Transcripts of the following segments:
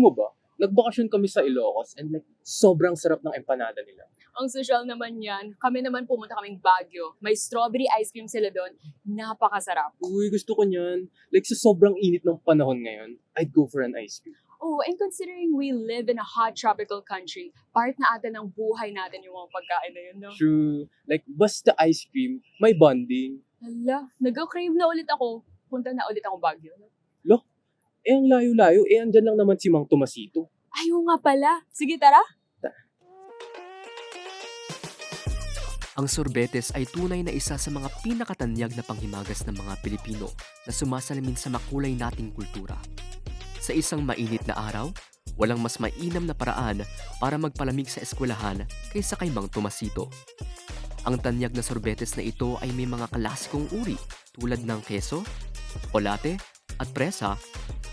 Alam mo ba, nagbakasyon kami sa Ilocos and like, sobrang sarap ng empanada nila. Ang social naman yan. Kami naman pumunta kaming Baguio. May strawberry ice cream sila doon. Napakasarap. Uy, gusto ko niyan. Like, sa sobrang init ng panahon ngayon, I'd go for an ice cream. Oh, and considering we live in a hot tropical country, part na ata ng buhay natin yung mga pagkain na yun, no? True. Like, basta ice cream, may bonding. Hala, nag-crave na ulit ako. Punta na ulit ako Baguio. no? Eh, ang layo-layo, eh, andyan lang naman si Mang Tomasito. Ayaw nga pala. Sige, tara. Ang sorbetes ay tunay na isa sa mga pinakatanyag na panghimagas ng mga Pilipino na sumasalamin sa makulay nating kultura. Sa isang mainit na araw, walang mas mainam na paraan para magpalamig sa eskwelahan kaysa kay Mang Tomasito. Ang tanyag na sorbetes na ito ay may mga klasikong uri tulad ng keso, olate, at presa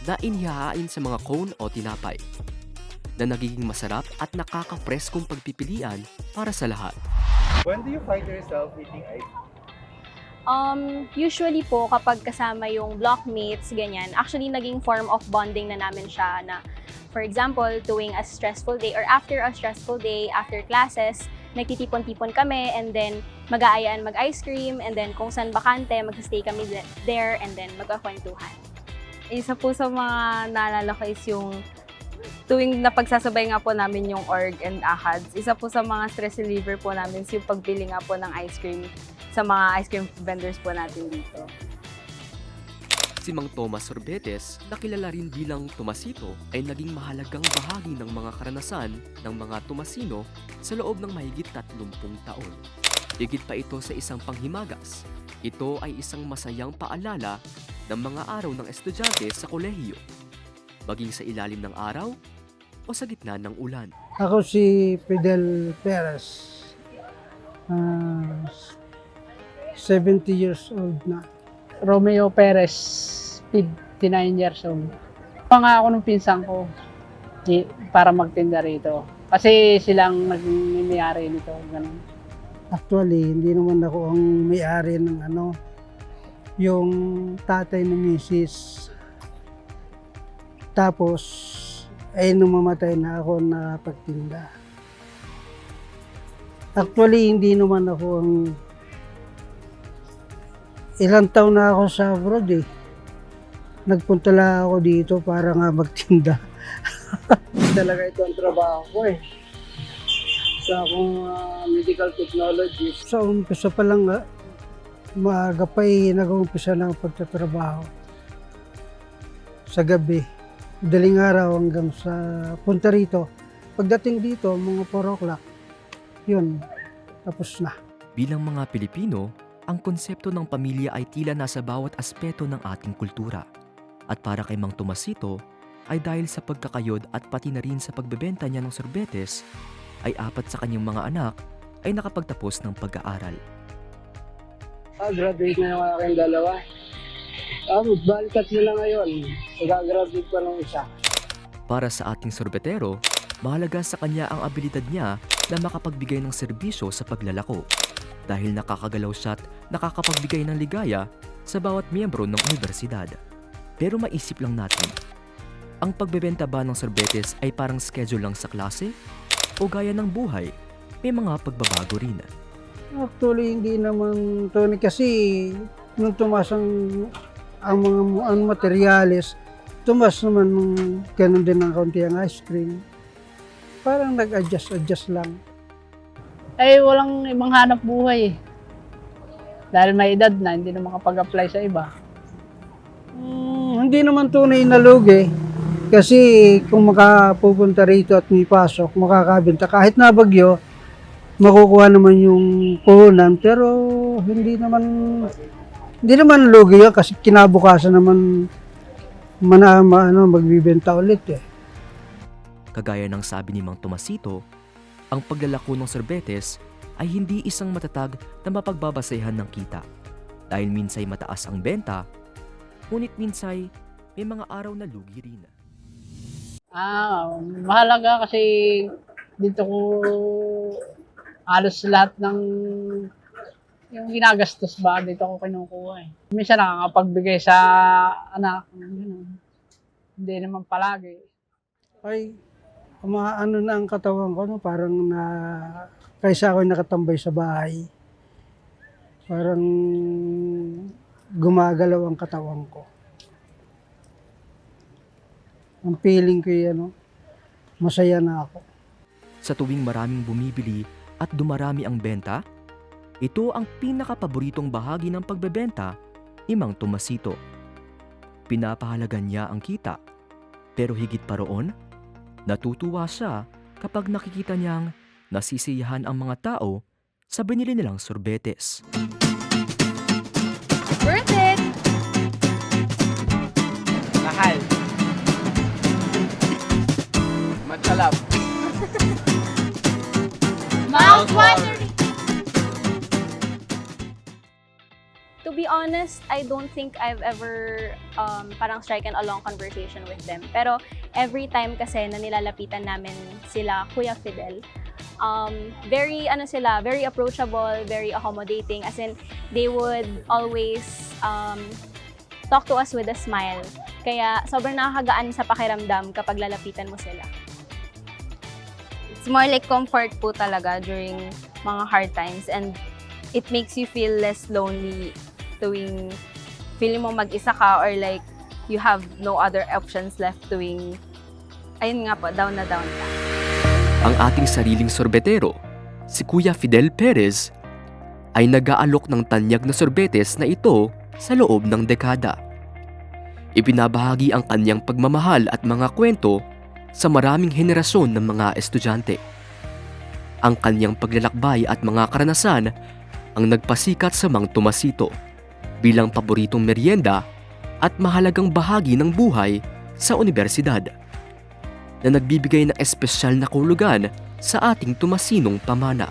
na inihahain sa mga cone o tinapay na nagiging masarap at nakakapreskong pagpipilian para sa lahat. When do you find yourself eating ice Um, usually po, kapag kasama yung blockmates, ganyan, actually naging form of bonding na namin siya na, for example, tuwing a stressful day or after a stressful day, after classes, nagtitipon-tipon kami and then mag-aayaan mag-ice cream and then kung saan bakante, mag-stay kami th- there and then magkakwentuhan. Isa po sa mga naalala ko is yung tuwing napagsasabay nga po namin yung org and ahads, isa po sa mga stress reliever po namin is yung pagbili nga po ng ice cream sa mga ice cream vendors po natin dito. Si Mang Tomas Sorbetes, na kilala rin bilang Tomasito, ay naging mahalagang bahagi ng mga karanasan ng mga Tomasino sa loob ng mahigit 30 taon. Higit pa ito sa isang panghimagas. Ito ay isang masayang paalala ng mga araw ng estudyante sa kolehiyo. Maging sa ilalim ng araw o sa gitna ng ulan. Ako si Fidel Perez. Ah, 70 years old na. Romeo Perez, 59 years old. Mga ako nung pinsan ko para magtinda rito. Kasi silang nagmimiyari nito. Ganun. Actually, hindi naman ako ang may-ari ng ano, yung tatay ng misis. Tapos, ay nung mamatay na ako na pagtinda. Actually, hindi naman ako ang ilang taon na ako sa abroad eh. Nagpunta lang ako dito para nga magtinda. Talaga ito ang trabaho ko eh. Sa akong ah, medical technology. Sa umpisa pa lang, maaga pa eh, nag-umpisa na ang pagtatrabaho. Sa gabi, daling araw hanggang sa punta rito. Pagdating dito, mga 4 o'clock, yun, tapos na. Bilang mga Pilipino, ang konsepto ng pamilya ay tila nasa bawat aspeto ng ating kultura. At para kay Mang Tomasito, ay dahil sa pagkakayod at pati na rin sa pagbebenta niya ng sorbetes, ay apat sa kanyang mga anak ay nakapagtapos ng pag-aaral. Ah, graduate na yung aking dalawa. Ah, balik tatlo na ngayon. Nag-graduate pa ng isa. Para sa ating sorbetero, mahalaga sa kanya ang abilidad niya na makapagbigay ng serbisyo sa paglalako dahil nakakagalaw siya at nakakapagbigay ng ligaya sa bawat miyembro ng universidad. Pero maisip lang natin, ang pagbebenta ba ng sorbetes ay parang schedule lang sa klase? O gaya ng buhay, may mga pagbabago rin. Actually, hindi naman, Tony, kasi nung tumas ang, ang mga ang materyales, tumas naman nung ganun din ng kaunti ang ice cream. Parang nag-adjust-adjust lang. Eh, walang ibang hanap buhay eh. Dahil may edad na, hindi na makapag-apply sa iba. Hmm, hindi naman tunay na lugi. Kasi kung makapupunta rito at may pasok, makakabenta. Kahit na bagyo, makukuha naman yung puhunan. Pero hindi naman, hindi naman lugi yun kasi kinabukasan naman mana, ma, ano, magbibenta ulit eh. Kagaya ng sabi ni Mang Tomasito, ang paglalako ng sorbetes ay hindi isang matatag na mapagbabasehan ng kita. Dahil minsay mataas ang benta, ngunit minsay may mga araw na lugi rin. Ah, mahalaga kasi dito ko halos lahat ng yung ginagastos ba dito ko kinukuha eh. Minsan nakakapagbigay sa anak. Ganun. Hindi naman palagi. Ay, umaano na ang katawan ko, no? parang na, kaysa ako nakatambay sa bahay, parang gumagalaw ang katawan ko. Ang feeling ko yan, no? masaya na ako. Sa tuwing maraming bumibili at dumarami ang benta, ito ang pinakapaboritong bahagi ng pagbebenta ni Mang Tomasito. Pinapahalagan niya ang kita, pero higit pa roon, natutuwa siya kapag nakikita niyang nasisiyahan ang mga tao sa binili nilang sorbetes. Worth it! Mahal. Matchalap. Mouth-watering! To be honest, I don't think I've ever um, parang strike a long conversation with them. Pero every time kasi na nilalapitan namin sila, Kuya Fidel, um, very, ano sila, very approachable, very accommodating. As in, they would always um, talk to us with a smile. Kaya sobrang nakakagaan sa pakiramdam kapag lalapitan mo sila. It's more like comfort po talaga during mga hard times and it makes you feel less lonely tuwing feeling mo mag-isa ka or like you have no other options left tuwing ayun nga po, down na down ka. Ang ating sariling sorbetero, si Kuya Fidel Perez, ay nag-aalok ng tanyag na sorbetes na ito sa loob ng dekada. Ibinabahagi ang kanyang pagmamahal at mga kwento sa maraming henerasyon ng mga estudyante. Ang kanyang paglalakbay at mga karanasan ang nagpasikat sa Mang Tomasito bilang paboritong merienda at mahalagang bahagi ng buhay sa universidad na nagbibigay ng espesyal na kulugan sa ating tumasinong pamana.